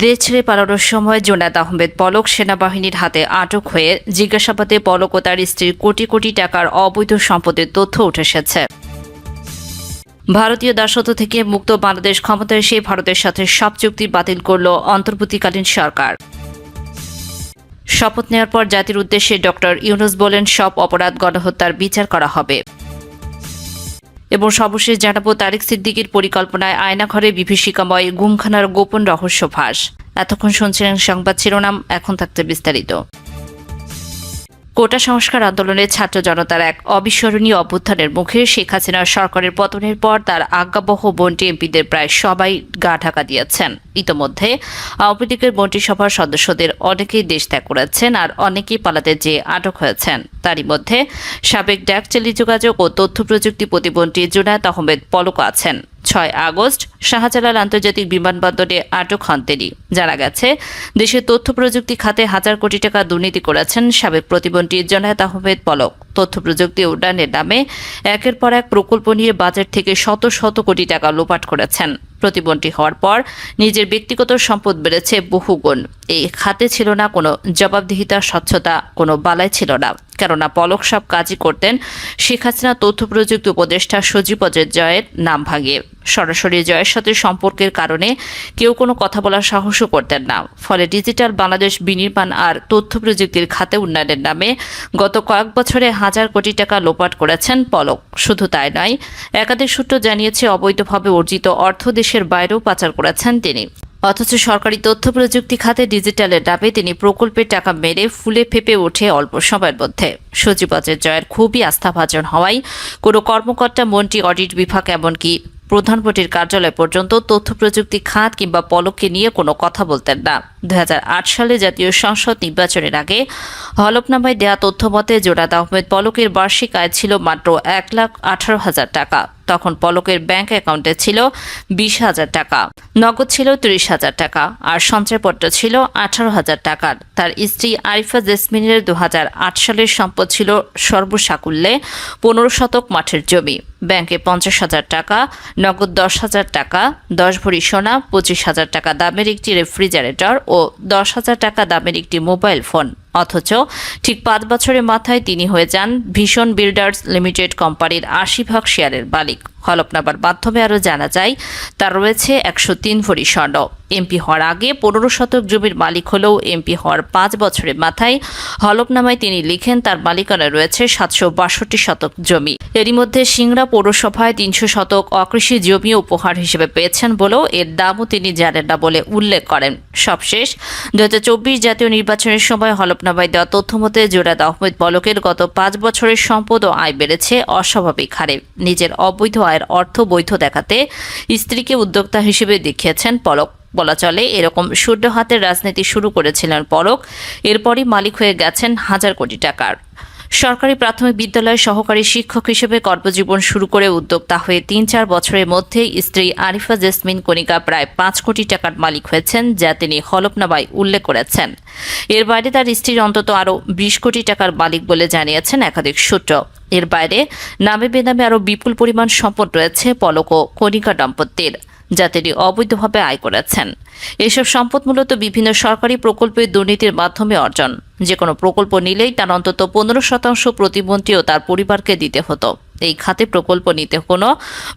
দেশ ছেড়ে পালানোর সময় জোনাদ আহমেদ পলক সেনাবাহিনীর হাতে আটক হয়ে জিজ্ঞাসাবাদে পলক ও তার স্ত্রীর কোটি কোটি টাকার অবৈধ সম্পদের তথ্য উঠে এসেছে। ভারতীয় দাসত্ব থেকে মুক্ত বাংলাদেশ ক্ষমতায় এসে ভারতের সাথে সব চুক্তি বাতিল করল অন্তর্বর্তীকালীন সরকার। শপথ নেওয়ার পর জাতির উদ্দেশ্যে ডক্টর ইউনুস বলেন, সব অপরাধ গণহত্যার বিচার করা হবে। এবং সর্বশেষ জানাব তারেক সিদ্দিকির পরিকল্পনায় আয়নাঘরে বিভীষিকাময় গুমখানার গোপন রহস্য ফাঁস। এতক্ষণ শুনছিলেন সংবাদ শিরোনাম, এখন থাকতে বিস্তারিত। কোটা সংস্কার আন্দোলনে ছাত্র জনতার এক অবিস্মরণীয় অভ্যুত্থানের মুখে শেখ হাসিনার সরকারের পতনের পর তার আজ্ঞাবহ বন্টি এমপিদের প্রায় সবাই গা ঢাকা দিয়েছেন। ইতোমধ্যে আওয়ামী লীগের মন্ত্রিসভার সদস্যদের অনেকেই দেশ ত্যাগ করেছেন আর অনেকেই পালাতে যেয়ে আটক হয়েছেন। তারই মধ্যে সাবেক ডাক টেলিযোগাযোগ ও তথ্য প্রযুক্তি প্রতিমন্ত্রী জুনায়দ আহমেদ পলক আছেন। ছয় আগস্ট শাহজালাল আন্তর্জাতিক বিমানবন্দরে আটক হন তিনি। জানা গেছে, দেশের তথ্য প্রযুক্তি খাতে হাজার কোটি টাকা দুর্নীতি করেছেন সাবেক প্রতিমন্ত্রী জনায়েত আহমেদ পলক। তথ্য প্রযুক্তি উন্নয়নের নামে একের পর এক প্রকল্প নিয়ে বাজেট থেকে শত শত কোটি টাকা লোপাট করেছেন। প্রতিবন্ধী হওয়ার পর নিজের ব্যক্তিগত সম্পদ বেড়েছে বহুগুণ। এই খাতে ছিল না কোনো জবাবদিহিতা স্বচ্ছতা, কোনো বালাই ছিল না। কেননা পলক সব কাজই করতেন শেখ হাসিনা তথ্য প্রযুক্তি উপদেষ্টা সজীব জয়ের নাম ভাঙিয়ে সরাসরি জয়ের সাথে সম্পর্কের কারণে কেউ কোনো কথা বলার সাহসও করতেন না। ফলে ডিজিটাল বাংলাদেশ বিনির্মাণ আর তথ্য প্রযুক্তির খাতে উন্নয়নের নামে গত কয়েক বছরে হাজার কোটি টাকা লোপাট করেছেন পলক। শুধু তাই নয়, একাধিক সূত্র জানিয়েছে অবৈধভাবে অর্জিত অর্থ দেশের বাইরেও পাচার করেছেন তিনি। অথচ সরকারি তথ্য প্রযুক্তি খাতে ডিজিটালের ডাবে তিনি প্রকল্পের টাকা মেরে ফুলে ফেপে ওঠে অল্প সময়ের মধ্যে। সচিবাজের জয়ের খুবই আস্থাভাজন হওয়ায় কোনো কর্মকর্তা, মন্ত্রী, অডিট বিভাগ, এমনকি প্রধানমন্ত্রীর কার্যালয় পর্যন্ত তথ্য প্রযুক্তি খাত কিংবা পলককে নিয়ে কোনো কথা বলতেন না। দু হাজার আট সালে জাতীয় সংসদ নির্বাচনের আগে হলফনামায় দেয়া তথ্য মতে জোনাদ আহমেদ পলকের বার্ষিক আয় ছিল মাত্র এক লাখ আঠারো হাজার টাকা। তখন পলকের ব্যাংক অ্যাকাউন্টে ছিল বিশ হাজার টাকা। নগদ ছিল ত্রিশ হাজার টাকা আর সঞ্চয়পত্র ছিল আঠারো হাজার টাকার তার স্ত্রী আরিফা জেসমিনের দু হাজার আট সালের সম্পদ ছিল সর্বসাকুল্যে পনেরো শতক মাঠের জমি। ব্যাংকে পঞ্চাশ হাজার টাকা, নগদ দশ হাজার টাকা দশ ভরি সোনা, পঁচিশ হাজার টাকা দামের একটি রেফ্রিজারেটর ও দশ হাজার টাকা দামের একটি মোবাইল ফোন। অথচ ঠিক পাঁচ বছরের মাথায় তিনি হয়ে যান ভীষণ বিল্ডার্স লিমিটেড কোম্পানির আশি ভাগ শেয়ারের মালিক। হলফনামার মাধ্যমে আরও জানা যায়, তার রয়েছে একশো তিন ভরি স্বর্ণ। এমপি হওয়ার আগে পনেরো শতক জমির মালিক হলেও এমপি হওয়ার পাঁচ বছরের মাথায় হলফনামায় তিনি লিখেন, তার মালিকানা রয়েছে সাতশো বাষট্টি শতক জমি। এরই মধ্যে সিংড়া পৌরসভায় তিনশো শতক অকৃষি জমি উপহার হিসেবে পেয়েছেন বলেও এর দামও তিনি জানেন না বলে উল্লেখ করেন। সবশেষ দু হাজার চব্বিশ জাতীয় নির্বাচনের সময় হলফনামায় দেওয়া তথ্য মতে জোরাদ আহমেদ পলকের গত পাঁচ বছরের সম্পদ ও আয় বেড়েছে অস্বাভাবিক হারে। নিজের অবৈধ আয়ের অর্থ বৈধ দেখাতে স্ত্রীকে উদ্যোক্তা হিসেবে দেখিয়েছেন পলক। বলা চলে, এরকম সূর্য হাতের রাজনীতি শুরু করেছিলেন পরক এরপরই মালিক হয়ে গেছেন হাজার কোটি টাকার। সরকারি প্রাথমিক বিদ্যালয়ের সহকারী শিক্ষক হিসেবে কর্মজীবন শুরু করে উদ্যোক্তা হয়ে তিন চার বছরের মধ্যেই স্ত্রী আরিফা জেসমিন কণিকা প্রায় পাঁচ কোটি টাকার মালিক হয়েছেন, যা তিনি হলফনামায় উল্লেখ করেছেন। এর বাইরে তার স্ত্রীর অন্তত আরও বিশ কোটি টাকার মালিক বলে জানিয়েছেন একাধিক সূত্র। এর বাইরে নামে বেনামে আরও বিপুল পরিমাণ সম্পদ রয়েছে পলক ও কণিকা দম্পতির, যা তিনি অবৈধভাবে আয় করেছেন। এসব সম্পদ মূলত বিভিন্ন সরকারি প্রকল্পের দুর্নীতির মাধ্যমে অর্জন। যে কোনো প্রকল্প নিলেই তার অন্তত পনেরো শতাংশ প্রতিমন্ত্রী ও তার পরিবারকে দিতে হতো। এই খাতে প্রকল্প নিতে কোনো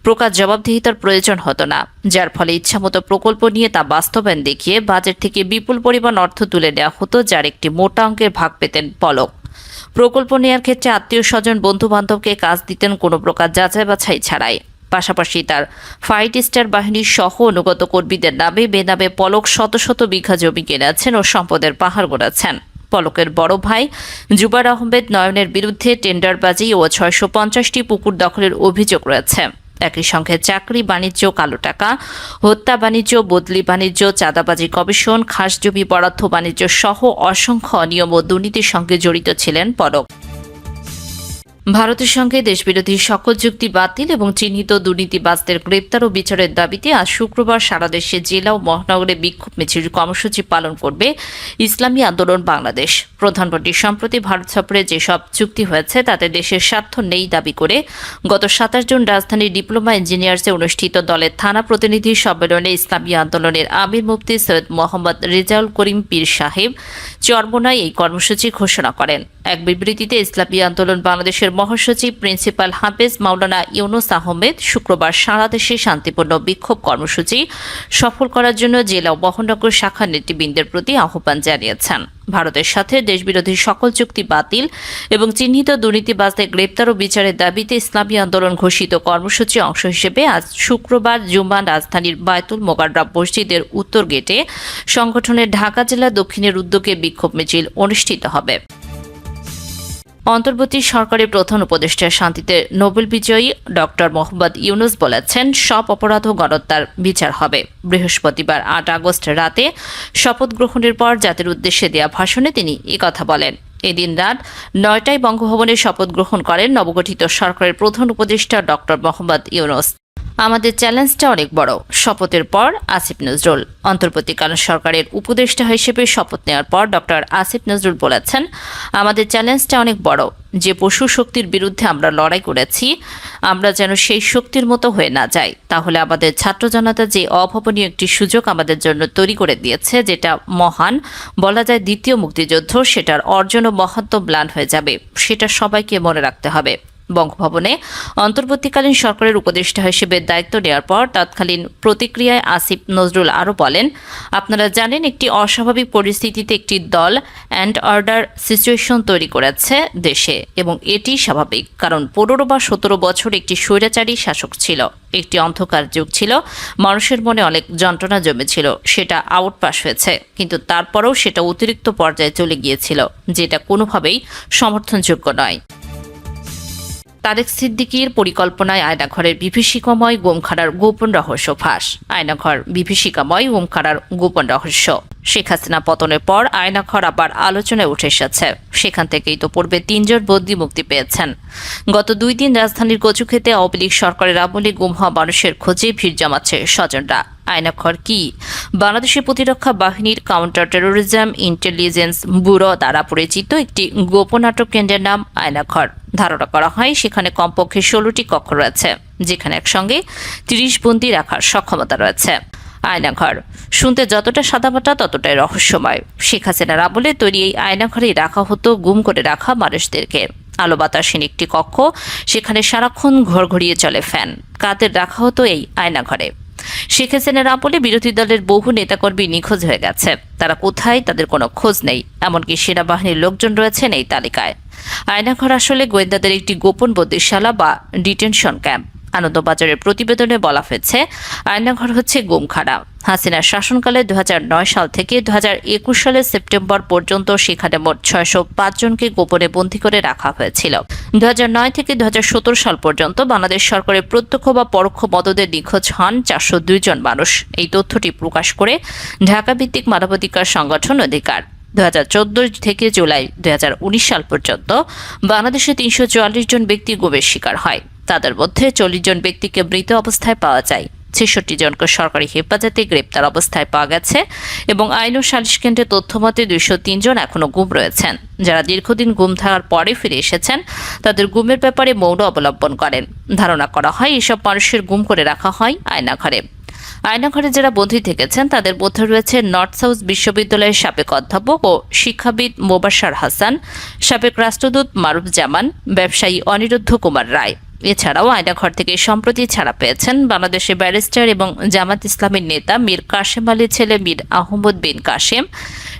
প্রকার জবাবদিহিতার প্রয়োজন হতো না, যার ফলে ইচ্ছামতো প্রকল্প নিয়ে তা বাস্তবায়ন দেখিয়ে বাজেট থেকে বিপুল পরিমাণ অর্থ তুলে নেওয়া হতো, যার একটি মোটা অঙ্কের ভাগ পেতেন পলক। প্রকল্প নেওয়ার ক্ষেত্রে আত্মীয় স্বজন বন্ধু বান্ধবকে কাজ দিতেন কোনো প্রকার যাচাই বাছাই ছাড়াই। পাশাপাশি তার ফাইট স্টার বাহিনীর সহ অনুগত কর্মীদের নামে বেনামে পলক শত শত বিঘা জমি কিনেছেন ও সম্পদের পাহাড় গড়াচ্ছেন। পলকের বড় ভাই জুবার আহমেদ নয়নের বিরুদ্ধে টেন্ডারবাজি ও ছয়শো পঞ্চাশটি পুকুর দখলের অভিযোগ রয়েছে। একই সঙ্গে চাকরি, বাণিজ্য, কালো টাকা, হত্যা, বাণিজ্য, বদলি, বাণিজ্য, চাঁদাবাজি কমিশন খাস জমি বরাদ্দ, বাণিজ্য সহ অসংখ্য অনিয়ম ও দুর্নীতির সঙ্গে জড়িত ছিলেন পলক। ভারতের সঙ্গে দেশবিরোধী সকল চুক্তি বাতিল এবং চিহ্নিত দুর্নীতিবাজদের গ্রেপ্তার ও বিচারের দাবিতে আজ শুক্রবার সারা দেশে জেলা ও মহানগরে বিক্ষোভ মিছিল কর্মসূচি পালন করবে ইসলামী আন্দোলন বাংলাদেশ। প্রধানমন্ত্রী সম্প্রতি ভারত সফরে যেসব চুক্তি হয়েছে, তাতে দেশের স্বার্থ নেই দাবি করে গত সাতাশ জুন রাজধানীর ডিপ্লোমা ইঞ্জিনিয়ার্সে অনুষ্ঠিত দলের থানা প্রতিনিধি সম্মেলনে ইসলামী আন্দোলনের আমির মুফতি সৈয়দ মোহাম্মদ রেজাউল করিম পীর সাহেব চরমোনায় এই কর্মসূচি ঘোষণা করেন। এক বিবৃতিতে ইসলামী আন্দোলন বাংলাদেশের মহাসচিব প্রিন্সিপাল হাফেজ মাওলানা ইউনুস আহমেদ শুক্রবার সারা দেশে শান্তিপূর্ণ বিক্ষোভ কর্মসূচি সফল করার জন্য জেলা ও মহানগর শাখা নেতৃবৃন্দের প্রতি আহ্বান জানিয়েছেন। ভারতের সাথে দেশবিরোধী সকল চুক্তি বাতিল এবং চিহ্নিত দুর্নীতিবাজদের গ্রেপ্তার ও বিচারের দাবিতে ইসলামী আন্দোলন ঘোষিত কর্মসূচি অংশ হিসেবে আজ শুক্রবার জুম্মা রাজধানীর বায়তুল মোকাররব মসজিদের উত্তর গেটে সংগঠনের ঢাকা জেলা দক্ষিণের উদ্যোগে বিক্ষোভ মিছিল অনুষ্ঠিত হবে। অন্তর্বর্তী সরকারের প্রধান উপদেষ্টা শান্তিতে নোবেল বিজয়ী ডক্টর মোহাম্মদ ইউনুস বলেছেন, সব অপরাধ ও গণহত্যার বিচার হবে। বৃহস্পতিবার আট আগস্ট রাতে শপথ গ্রহণের পর জাতির উদ্দেশ্যে দেয়া ভাষণে তিনি কথা বলেন। এদিন রাত নয়টায় বঙ্গভবনে শপথ গ্রহণ করেন নবগঠিত সরকারের প্রধান উপদেষ্টা ডক্টর মোহাম্মদ ইউনুস। আমাদের চ্যালেঞ্জটা অনেক বড়। শপথের পর আসিফ নজরুল। অন্তর্বর্তীকালীন সরকারের উপদেষ্টা হিসেবে শপথ নেওয়ার পর ডক্টর আসিফ নজরুল বলেছেন, আমাদের চ্যালেঞ্জটা অনেক বড়। যে পশু শক্তির বিরুদ্ধে আমরা লড়াই করেছি, আমরা যেন সেই শক্তির মতো হয়ে না যাই। তাহলে আমাদের ছাত্র জনতা যে অভাবনীয় একটি সুযোগ আমাদের জন্য তৈরি করে দিয়েছে, যেটা মহান, বলা যায় দ্বিতীয় মুক্তিযুদ্ধ, সেটার অর্জন ও মহাত্ম ম্লান হয়ে যাবে। সেটা সবাইকে মনে রাখতে হবে। বঙ্গভবনে। অন্তর্বর্তীকালীন সরকারের উপদেষ্টা হিসেবে দায়িত্ব নেওয়ার পর তৎকালীন প্রতিক্রিয়ায় আসিফ নজরুল আরও বলেন, আপনারা জানেন একটি অস্বাভাবিক পরিস্থিতিতে একটি দল অ্যান্ড অর্ডার সিচুয়েশন তৈরি করেছে দেশে এবং এটি স্বাভাবিক, কারণ পনেরো বা সতেরো বছর একটি স্বৈরাচারী শাসক ছিল। একটি অন্ধকার যুগ ছিল, মানুষের মনে অনেক যন্ত্রণা জমেছিল, সেটা আউটপাস হয়েছে, কিন্তু তারপরেও সেটা অতিরিক্ত পর্যায়ে চলে গিয়েছিল, যেটা কোনোভাবেই সমর্থনযোগ্য নয়। তারেক সিদ্দিকীর পরিকল্পনায় আয়নাঘরের বিভীষিকাময় গোমখানার গোপন রহস্য ফাঁস। আয়নাঘর বিভীষিকাময় গোমখানার গোপন রহস্য। শেখ হাসিনা পতনের পর আয়নাঘর আবার আলোচনায় উঠে এসেছে। সেখান থেকেই তো পূর্বে তিনজন বন্দি মুক্তি পেয়েছেন। গত দুই দিন রাজধানীর কচুক্ষেতে আওয়ামী লীগ সরকারের আমলে গুম হওয়া মানুষের খোঁজে ভিড় জমাচ্ছে স্বজনরা। আয়নাঘর কি? বাংলাদেশের প্রতিরক্ষা বাহিনীর কাউন্টার টেরোরিজম ইন্টেলিজেন্স ব্যুরো দ্বারা পরিচিত একটি গোপন নাটক কেন্দ্রের নাম আয়নাঘর ধারণা করা হয়, সেখানে কমপক্ষে ষোলোটি কক্ষ রয়েছে, যেখানে একসঙ্গে তিরিশ বন্দি রাখার সক্ষমতা রয়েছে। আয়নাঘর শুনতে যতটা সাদামাটা ততটাই রহস্যময়। শেখ হাসিনার আমলে তৈরি এই আয়নাঘরেই রাখা হতো, গুম করে রাখা মানুষদেরকে। আলো বাতাসহীন একটি কক্ষ, সেখানে সারাক্ষণ ঘর ঘড়িয়ে চলে ফ্যান। কাদের রাখা হতো এই আয়নাঘরে শেখ হাসিনার আমলে বিরোধী দলের বহু নেতাকর্মী নিখোঁজ হয়ে গেছে। তারা কোথায় তাদের কোনো খোঁজ নেই, এমনকি সেনাবাহিনীর লোকজন রয়েছেন এই তালিকায়। আয়নাঘর আসলে গোয়েন্দাদের একটি গোপন বন্দিশালা বা ডিটেনশন ক্যাম্প। আনন্দবাজারের প্রতিবেদনে বলা হয়েছে, আয়নাঘর হচ্ছে গুমখানা। হাসিনার শাসনকালে দু হাজার নয় সাল থেকে দুহাজার একুশ সালের সেপ্টেম্বর পর্যন্ত সেখানে মোট ছয়শো জনকে গোপনে বন্দী করে রাখা হয়েছিল। দু হাজার নয় থেকে দু সাল পর্যন্ত বাংলাদেশ সরকারের প্রত্যক্ষ বা পরোক্ষ মদদের নিখোঁজ হন চারশো জন মানুষ। এই তথ্যটি প্রকাশ করে ঢাকা ভিত্তিক মানবাধিকার সংগঠন অধিকার। দু হাজার চোদ্দ থেকে জুলাই দুই হাজার উনিশ সাল পর্যন্ত বাংলাদেশে তিনশো চুয়াল্লিশ জন ব্যক্তি গুমের শিকার হয়। তাদের মধ্যে চল্লিশ জন ব্যক্তিকে মৃত অবস্থায় পাওয়া যায়। ছেষট্টি জনকে সরকারি হেফাজতে গ্রেপ্তার অবস্থায় পাওয়া গেছে এবং আইন ও সালিশ কেন্দ্রের তথ্য মতে দুইশো জন এখনও গুম রয়েছেন। যারা দীর্ঘদিন গুম থাকার পরে ফিরে এসেছেন, তাদের গুমের ব্যাপারে মৌন অবলম্বন করেন। ধারণা করা হয়, এসব মানুষের গুম করে রাখা হয় আয়নাঘরে। আয়নাঘরে যারা বন্দী থেকেছেন, তাদের মধ্যে রয়েছে নর্থ সাউথ বিশ্ববিদ্যালয়ের সাবেক অধ্যাপক ও শিক্ষাবিদ মোবাসার হাসান, সাবেক রাষ্ট্রদূত মারুফ জামান, ব্যবসায়ী অনিরুদ্ধ কুমার রায়। এছাড়াও আয়নাঘর থেকে সম্প্রতি ছাড়া পেয়েছেন বাংলাদেশের ব্যারিস্টার এবং জামাত ইসলামের নেতা মীর কাশেম আলীর ছেলে মীর আহমদ বিন কাশেম,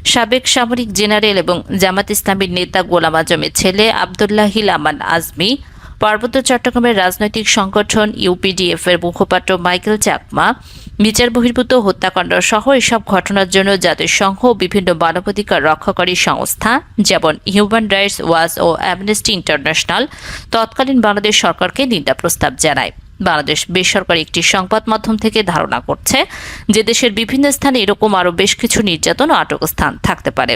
সাবেক সামরিক জেনারেল এবং জামাত ইসলামের নেতা গোলাম আজমের ছেলে আবদুল্লাহিল আমান আজমি পার্বত্য চট্টগ্রামের রাজনৈতিক সংগঠন ইউপিডিএফ এর মুখপাত্র মাইকেল চাকমা বিচার বহির্ভূত হত্যাকাণ্ড সহ এসব ঘটনার জন্য জাতিসংঘ বিভিন্ন মানবাধিকার রক্ষাকারী সংস্থা, যেমন হিউম্যান রাইটস ওয়াচ ও অ্যামনেস্টি ইন্টারন্যাশনাল, তৎকালীন বাংলাদেশ সরকারকে নিন্দা প্রস্তাব জানায়। বাংলাদেশ বেসরকারি একটি সংবাদ মাধ্যম থেকে ধারণা করছে যে দেশের বিভিন্ন স্থানে এরকম আরও বেশ কিছু নির্যাতন ও আটক স্থান থাকতে পারে।